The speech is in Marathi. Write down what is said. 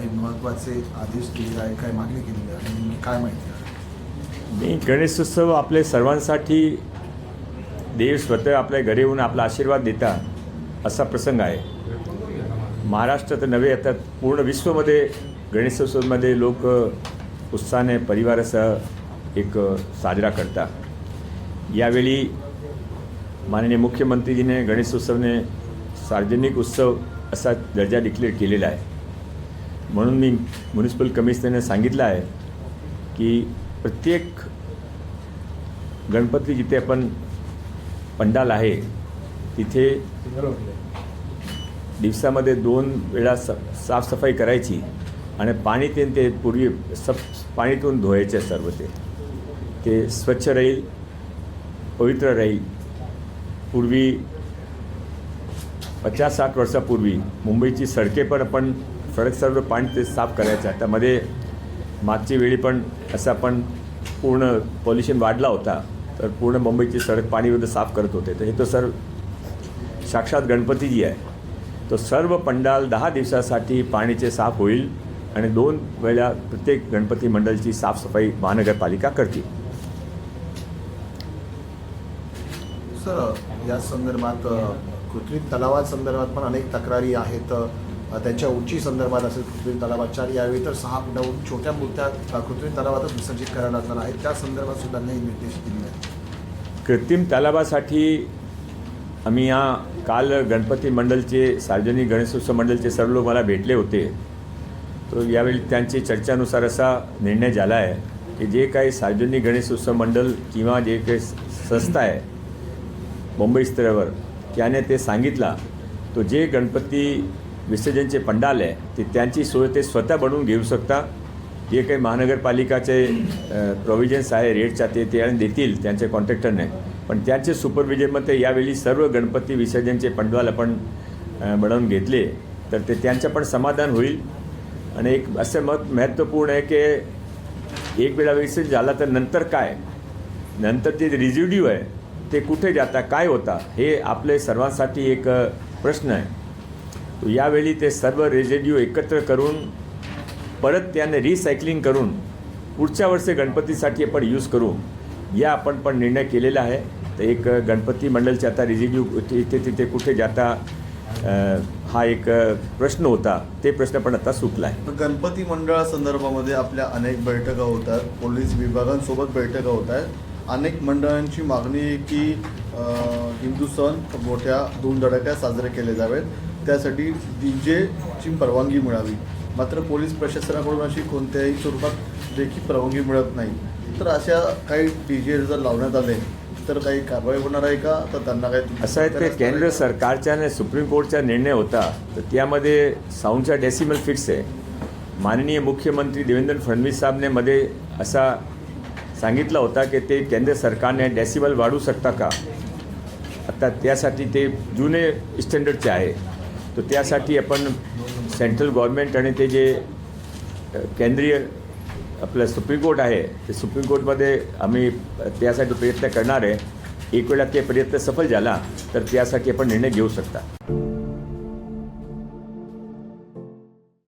काही महत्त्वाचे आदेश दिलेले आहे काय मागणी केलेली आहे आणि काय माहिती आहे? मी गणेशोत्सव आपले सर्वांसाठी देव स्वतः आपल्या घरी येऊन आपला आशीर्वाद देता असा प्रसंग आहे. महाराष्ट्र तर नव्हे आता पूर्ण विश्वमध्ये गणेशोत्सवमध्ये लोक उत्साहाने परिवारासह एक साजरा करतात यावेळी माननीय मुख्यमंत्रीजीने गणेशोत्सवने सार्वजनिक उत्सव असा दर्जा डिक्लेअर केलेला आहे. म्हणून मी म्युनिसिपल कमिशनरने सांगितलं आहे की प्रत्येक गणपती जिथे आपण पंडाल आहे तिथे दिवसामध्ये दोन वेळा स साफसफाई करायची आणि पाणी ते ते पूर्वी सब पाणीतून धुवायचे सर्व ते. ते स्वच्छ राहील पवित्र राहील. पूर्वी पचास साठ वर्षापूर्वी मुंबईची सडके पण आपण सडक सर्व पाणी ते साफ करायचं. त्यामध्ये मागची वेळी पण असं आपण पूर्ण पॉल्युशन वाढला होता. तर पूर्ण मुंबईची सडक पाणीविरुद्ध साफ करत होते. तर हे तर सर साक्षात गणपतीजी आहे. तो सर्व पंडाल दहा दिवसासाठी पाणीचे साफ होईल आणि दोन वेळा प्रत्येक गणपती मंडळची साफसफाई महानगरपालिका करते सर या संदर्भात कृत्रिम तलावासंदर्भात पण अनेक तक्रारी आहेत. त्यांच्या उंची संदर्भात असेल कृत्रिम तलावाच्या यावेळी तर सहा फुटाहून छोट्या मूर्त्या कृत्रिम तलावातच विसर्जित करायला लागणार आहेत. त्या संदर्भात सुद्धा काही निर्देश दिले आहेत. कृत्रिम तलावासाठी आम्ही या काल गणपती मंडळचे सार्वजनिक गणेशोत्सव मंडळचे सर्व लोक मला भेटले होते. तर यावेळी त्यांची चर्चानुसार असा निर्णय झाला आहे की जे काही सार्वजनिक गणेशोत्सव मंडळ किंवा जे काही संस्था आहे मुंबई स्तरावर त्याने ते सांगितला तो जे गणपती विसर्जनचे पंडाल आहे ते त्यांची सोय ते स्वतः बनवून घेऊ शकता. जे काही महानगरपालिकाचे प्रोव्हिजन्स आहे रेटच्या ते ते आणि देतील त्यांच्या कॉन्ट्रॅक्टरने पण त्यांचे सुपरविजनमध्ये यावेळी सर्व गणपती विसर्जनचे पंडाल आपण बनवून घेतले तर ते त्यांचं पण समाधान होईल. आणि एक असं मत महत्त्वपूर्ण आहे की एक वेळा विसर्जन झाला तर नंतर काय? नंतर ते रिझिड्यू आहे ते कुठे जाता काय होता हे आपले सर्वांसाठी एक प्रश्न आहे. यावेळी ते सर्व रेझिड्यू एकत्र करून परत त्याने रिसायकलिंग करून पुढच्या वर्षी गणपतीसाठी आपण यूज करू या आपण पण निर्णय केलेला आहे. तर एक गणपती मंडळचे आता रिझिड्यू इथे तिथे कुठे जाता हा एक प्रश्न होता. ते प्रश्न पण आता सुटला आहे गणपती मंडळासंदर्भामध्ये आपल्या अनेक बैठका होतात. पोलीस विभागांसोबत बैठका होत आहेत. अनेक मंडळांची मागणी आहे की हिंदू सण मोठ्या धूमधडाक्यात साजरे केले जावेत. त्यासाठी डी जेची परवानगी मिळावी. मात्र पोलीस प्रशासनाकडून अशी कोणत्याही स्वरूपात देखील परवानगी मिळत नाही. तर अशा काही डी जे जर लावण्यात आले तर काही कारवाई होणार आहे का? तर त्यांना काही असं आहे ते केंद्र सरकारच्या आणि सुप्रीम कोर्टचा निर्णय होता. तर त्यामध्ये साऊंडचा डेसिमल फिक्स आहे. माननीय मुख्यमंत्री देवेंद्र फडणवीस साहेबने मध्ये असा सांगितलं होता की ते केंद्र सरकारने डेसिबल वाढवू शकता का? आता त्यासाठी ते जुने स्टँडर्डचे आहे. तर त्यासाठी आपण सेंट्रल गव्हर्नमेंट आणि ते जे केंद्रीय आपलं सुप्रीम कोर्ट आहे ते सुप्रीम कोर्टमध्ये आम्ही त्यासाठी प्रयत्न करणार आहे. एक वेळा ते प्रयत्न सफल झाला तर त्यासाठी आपण निर्णय घेऊ शकता.